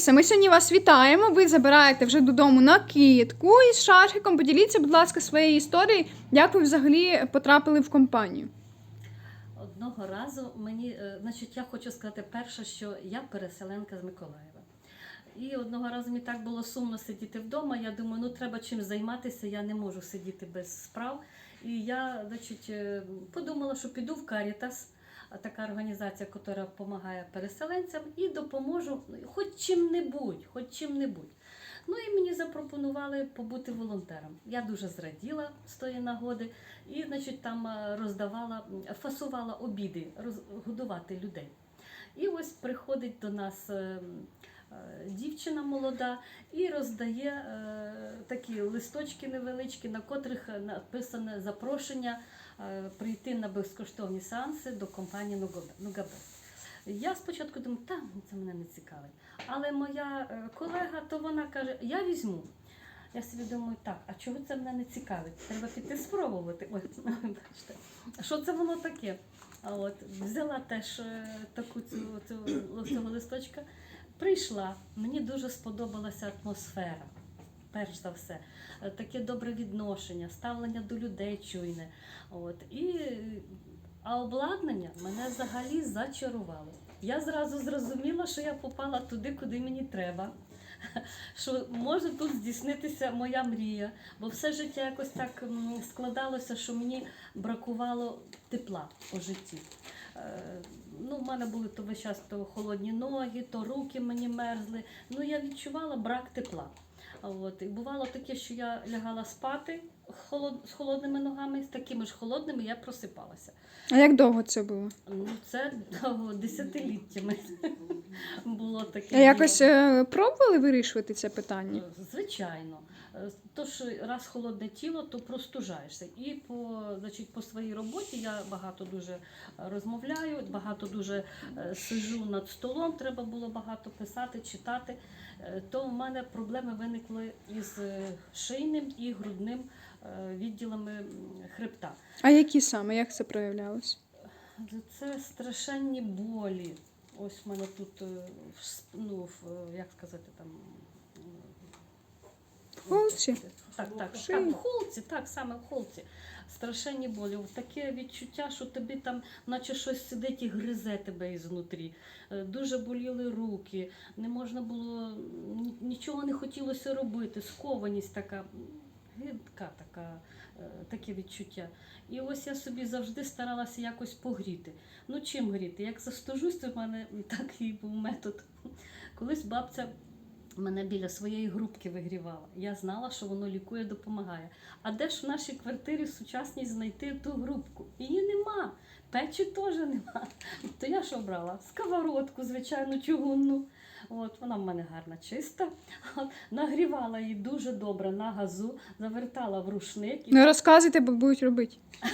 Лариса, ми сьогодні вас вітаємо. Ви забираєте вже додому накидку із шарфіком. Поділіться, будь ласка, своєю історією, як ви взагалі потрапили в компанію. Одного разу мені, е, значить, я хочу сказати перше, що я переселенка з Миколаєва. І одного разу мені так було сумно сидіти вдома. Я думаю, ну треба чим займатися, я не можу сидіти без справ. І я, значить, е, подумала, що піду в Карітас, така організація, яка допомагає переселенцям, і допоможу ну, хоч чим-небудь, хоч чим-небудь. Ну і мені запропонували побути волонтером. Я дуже зраділа з тої нагоди, і, значить, там е, роздавала, фасувала обіди, годувати людей. І ось приходить до нас е, м, е, дівчина молода і роздає е, такі листочки невеличкі, на котрих написане запрошення е, прийти на безкоштовні сеанси до компанії Нугабе-. Я спочатку думаю, та це мене не цікавить. Але моя е, колега, то вона каже, я візьму. Я собі думаю, так, а чого це мене не цікавить? Треба піти спробувати. Ой, бачите, що це воно таке? От взяла теж е, таку цю, цю цього листочка, прийшла. Мені дуже сподобалася атмосфера. Перш за все, таке добре відношення, ставлення до людей чуйне. От і а обладнання мене взагалі зачарувало. Я зразу зрозуміла, що я попала туди, куди мені треба. Що може тут здійснитися моя мрія, бо все життя якось так складалося, що мені бракувало тепла по житті. Е, Ну, в мене були то весь час то холодні ноги, то руки мені мерзли. Ну, я відчувала брак тепла. От. І бувало таке, що я лягала спати холод... з холодними ногами, з такими ж холодними я просипалася. А як довго це було? Ну, це довго, десятиліттями було таке. А якось е, пробували вирішувати це питання? Звичайно. Е, Тож раз холодне тіло, то простужаєшся. І по, значить, по своїй роботі я багато дуже розмовляю, багато дуже е, сижу над столом, треба було багато писати, читати. Е, То в мене проблеми виникли із е, шийним і грудним е, відділами хребта. А які саме? Як це проявлялось? Це страшенні болі. Ось в мене тут, е, ну, е, як сказати, там. Холці? Так, так, так, в холці, так, саме в холці. Страшенні болі. Таке відчуття, що тобі там, наче щось сидить і гризе тебе ізнутрі. Е, Дуже боліли руки, не можна було, нічого не хотілося робити, скованість така, гидка така, е, таке відчуття. І ось я собі завжди старалася якось погріти. Ну чим гріти? Як застужусь, то в мене такий був метод. Колись бабця мене біля своєї грубки вигрівала. Я знала, що воно лікує, допомагає. А де ж в нашій квартирі сучасній знайти ту грубку? Її нема. Печі теж нема. То я що брала? Сковородку, звичайно, чугунну. От, вона в мене гарна, чиста. От, нагрівала її дуже добре на газу, завертала в рушник і Не розказуйте, бо будуть робити.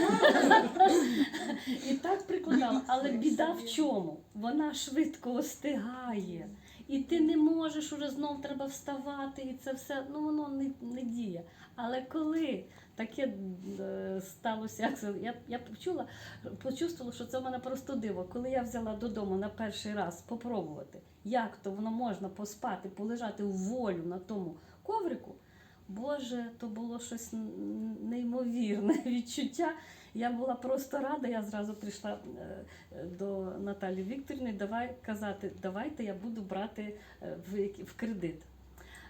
І так прикладала. Але біда в чому? Вона швидко остигає. І ти не можеш уже знов треба вставати, і це все ну воно не, не діє. Але коли таке е, сталося, я, я почула, почувствувала, що це в мене просто диво. Коли я взяла додому на перший раз попробувати, як то воно можна поспати, полежати в волю на тому коврику. Боже, то було щось неймовірне відчуття. Я була просто рада, я зразу прийшла е, до Наталі Вікторівни, давай казати, давайте я буду брати е, в, кредит.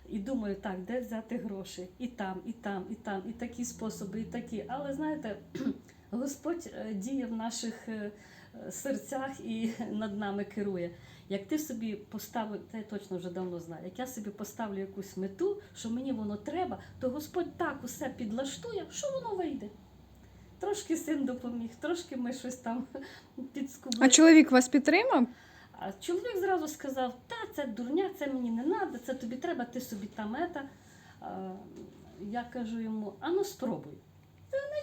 І думаю, так, де взяти гроші? І там, і там, і там, і такі способи, і такі. Але знаєте, Господь е, діє в наших серцях і над нами керує. Як ти собі поставив, це я точно вже давно знаю, як я собі поставлю якусь мету, що мені воно треба, то Господь так усе підлаштує, що воно вийде. Трошки син допоміг, трошки ми щось там підскубли. А чоловік вас підтримав? А чоловік зразу сказав: та це дурня, це мені не треба, це тобі треба, ти собі там ета. Я кажу йому, а ну спробуй.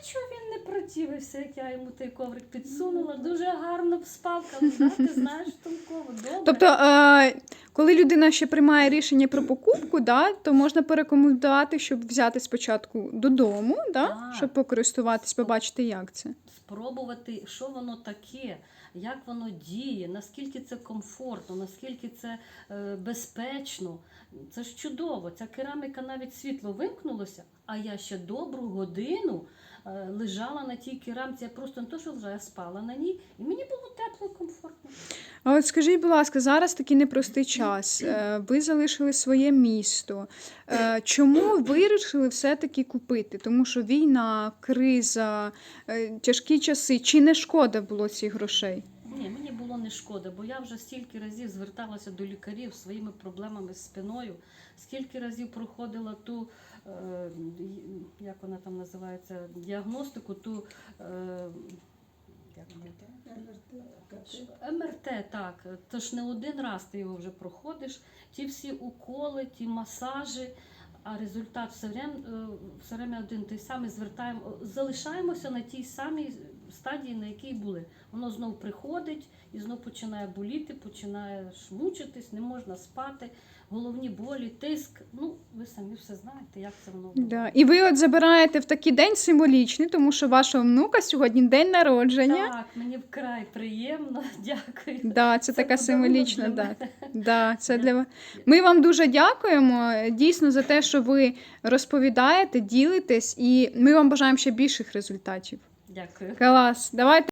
Нічого він не противився, як я йому той коврик підсунула. Дуже гарно спав. Кажу, ти знаєш толково, добре. Тобто, е, коли людина ще приймає рішення про покупку, да, то можна порекомендувати, щоб взяти спочатку додому, да, Так. щоб покористуватись, побачити, як це. спробувати, що воно таке, як воно діє, наскільки це комфортно, наскільки це е, безпечно. Це ж чудово. Ця кераміка навіть світло вимкнулося, а я ще добру годину лежала на тій керамці. Я просто не то, що вже я спала на ній, і мені було тепло і комфортно. А от скажіть, будь ласка, зараз такий непростий час. Е, Ви залишили своє місто. Е, Чому вирішили все-таки купити? Тому що війна, криза, е, тяжкі часи. Чи не шкода було цих грошей? Не шкода, бо я вже стільки разів зверталася до лікарів своїми проблемами з спиною, скільки разів проходила ту, е, як вона там називається, діагностику, ту. Е. МРТ, так. Тож не один раз ти його вже проходиш. Ті всі уколи, ті масажі, а результат все время, е, все время один той самий звертаємо. Залишаємося на тій самій стадії, на якій були. Воно знов приходить і знов починає боліти, починаєш мучитись, не можна спати, головні болі, тиск. Ну, ви самі все знаєте, як це воно. було. Да. І ви от забираєте в такий день символічний, тому що вашого внука сьогодні день народження. Так, мені вкрай приємно, дякую. Да, це, така символічна дата. Да, це для вас. Ми вам дуже дякуємо дійсно за те, що ви розповідаєте, ділитесь, і ми вам бажаємо ще більших результатів. Дякую. Клас. Давайте.